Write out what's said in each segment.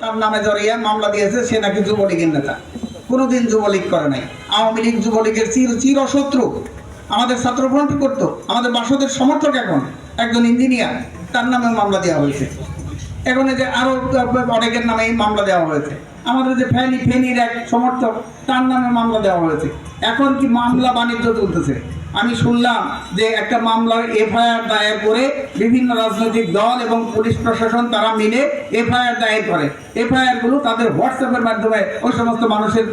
তার নামে জড়িয়ে মামলা দিয়েছে, সে নাকি যুবলীগের নেতা। কোনোদিন যুবলীগ করে নাই। আওয়ামী লীগ যুবলীগের চির চিরশত্রু আমাদের ছাত্রফ্রন্ট করতো। আমাদের বাসদের সমর্থক এখন। একজন ইঞ্জিনিয়ার। তার নামে মামলা দেওয়া হয়েছে। এখন এই যে আরও অনেকের নামে মামলা দেওয়া হয়েছে। আমাদের যে ফেনি, ফেনির এক সমর্থক, তার নামে মামলা দেওয়া হয়েছে। এখন কি মামলা বাণিজ্য চলতেছে? আমি শুনলাম যে একটা মামলার এফআইআর দায়ের করে বিভিন্ন রাজনৈতিক দল এবং পুলিশ প্রশাসন তারা মিলে এফআইআর দায়ের করে। এফআইআরগুলো তাদের হোয়াটসঅ্যাপের মাধ্যমে ওই সমস্ত মানুষের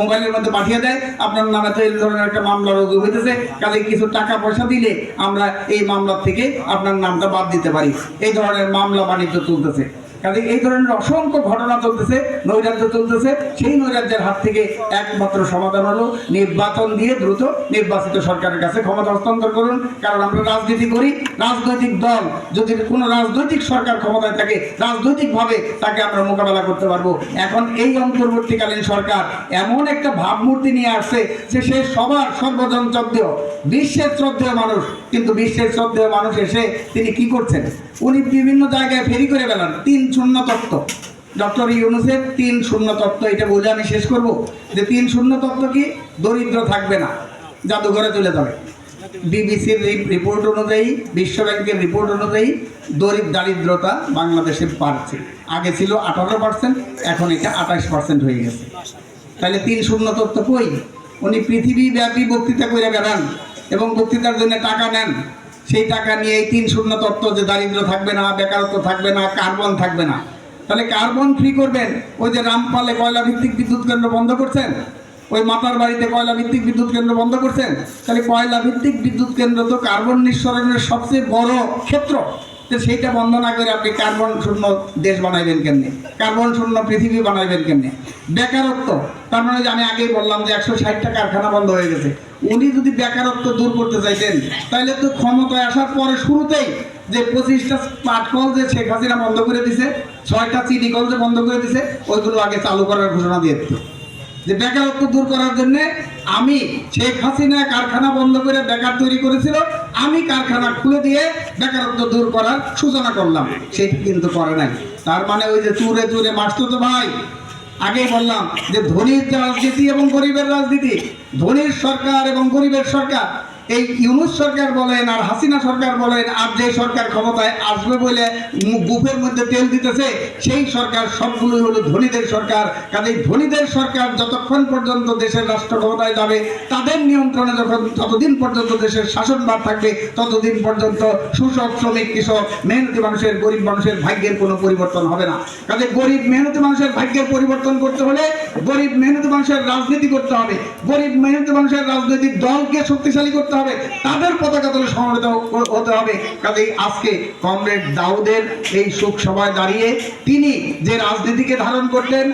মোবাইলের মধ্যে পাঠিয়ে দেয়। আপনার নামে তো এই ধরনের একটা মামলা রুজু হইতেছে। কাজে কিছু টাকা পয়সা দিলে আমরা এই মামলার থেকে আপনার নামটা বাদ দিতে পারি। এই ধরনের মামলা বাণিজ্য চলতেছে। কাজে এই ধরনের অসংখ্য ঘটনা চলতেছে, নৈরাজ্য চলতেছে। সেই নৈরাজ্যের হাত থেকে একমাত্র সমাধান হলো নির্বাচন দিয়ে দ্রুত নির্বাচিত সরকারের কাছে ক্ষমতা হস্তান্তর করুন। কারণ আমরা রাজনীতি করি, রাজনৈতিক দল যদি কোনো রাজনৈতিক সরকার ক্ষমতায় থাকে, রাজনৈতিকভাবে তাকে আমরা মোকাবেলা করতে পারব। এখন এই অন্তর্বর্তীকালীন সরকার এমন একটা ভাবমূর্তি নিয়ে আসছে যে সে সবার সর্বজন শ্রদ্ধেয়, বিশ্বের শ্রদ্ধেয় মানুষ। কিন্তু বিশ্বের শ্রদ্ধেয় মানুষ এসে তিনি কি করছেন? উনি বিভিন্ন জায়গায় ফেরি করে বেড়ান তিন শূন্য তত্ত্ব ডক্টর ইউনুসের তিন শূন্য তত্ত্ব এটা বলে আমি শেষ করব যে তিন শূন্য তত্ত্ব কি? দরিদ্র থাকবে না, জাদুঘরে চলে যাবে বিবিসির রিপোর্ট অনুযায়ী বিশ্ব ব্যাংকের রিপোর্ট অনুযায়ী দরিদ্র দারিদ্রতা বাংলাদেশে বাড়ছে। আগে ছিল আঠারো পার্সেন্ট এখন এটা আঠাশ পার্সেন্ট হয়ে গেছে। তাহলে তিন শূন্য তত্ত্ব কই? উনি পৃথিবীব্যাপী বক্তৃতা করে বেড়ান এবং বক্তৃতার জন্য টাকা নেন। সেই টাকা নিয়ে এই তিন শূন্য তত্ত্ব যে দারিদ্র থাকবে না, বেকারত্ব থাকবে না, কার্বন থাকবে না। তাহলে কার্বন ফ্রি করবেন? ওই যে রামপালে কয়লা ভিত্তিক বিদ্যুৎ কেন্দ্র বন্ধ করছেন? ওই মাতার বাড়িতে কয়লা ভিত্তিক বিদ্যুৎ কেন্দ্র বন্ধ করছেন? তাহলে কয়লা ভিত্তিক বিদ্যুৎ কেন্দ্র তো কার্বন নিঃসরণের সবচেয়ে বড় ক্ষেত্র। তো সেইটা বন্ধ না করে আপনি কার্বন শূন্য দেশ বানাইবেন কেমনে? কার্বন শূন্য পৃথিবী বানাইবেন কেমনে? বেকারত্ব, তার মানে আমি আগেই বললাম যে একশো ষাটটা কারখানা বন্ধ হয়ে গেছে। উনি যদি বেকারত্ব দূর করতে চাইতেন তাহলে তো ক্ষমতায় আসার পরে শুরুতেই যে পঁচিশটা স্মার্ট কল যে শেখ হাসিনা বন্ধ করে দিছে, ছয়টা চিনি কল যে বন্ধ করে দিছে, ওইগুলো আগে চালু করার ঘোষণা দিয়ে দিত। যে বেকারত্ব দূর করার জন্যে আমি শেখ হাসিনা কারখানা বন্ধ করে বেকার তৈরি করেছিল আমি কারখানা খুলে দিয়ে বেকারত্ব দূর করার সূচনা করলাম। সেটি কিন্তু করে নাই। তার মানে ওই যে চুরে চুরে মারতো তো ভাই। আগেই বললাম যে ধনীর রাজনীতি এবং গরিবের রাজনীতি। ধনীর সরকার এবং গরিবের সরকার এই ইউনুস সরকার বলেন, আর হাসিনা সরকার বলেন, আর যে সরকার ক্ষমতায় আসবে বলে বুফের মধ্যে তেল দিতেছে, সেই সরকার সবগুলোই হলো ধনীদের সরকার। কাজেই ধনীদের সরকার যতক্ষণ পর্যন্ত দেশের রাষ্ট্র ক্ষমতায় যাবে, তাদের নিয়ন্ত্রণে যখন যতদিন পর্যন্ত দেশের শাসনভার থাকবে, ততদিন পর্যন্ত কৃষক শ্রমিক, কৃষক, মেহনতি মানুষের, গরিব মানুষের ভাগ্যের কোনো পরিবর্তন হবে না। কাজে গরিব, মেহনতি মানুষের ভাগ্যের পরিবর্তন করতে হলে গরিব, মেহনতি মানুষের রাজনীতি করতে হবে। গরিব, মেহনতি মানুষের রাজনৈতিক দলকে শক্তিশালী করতে হবে, তাদের পতাকা তুলে সমবেত হতে হবে। কাজেই আজকে কমরেড দাউদের এই শোক সভায় দাঁড়িয়ে তিনি যে রাজনীতিকে ধারণ করতেন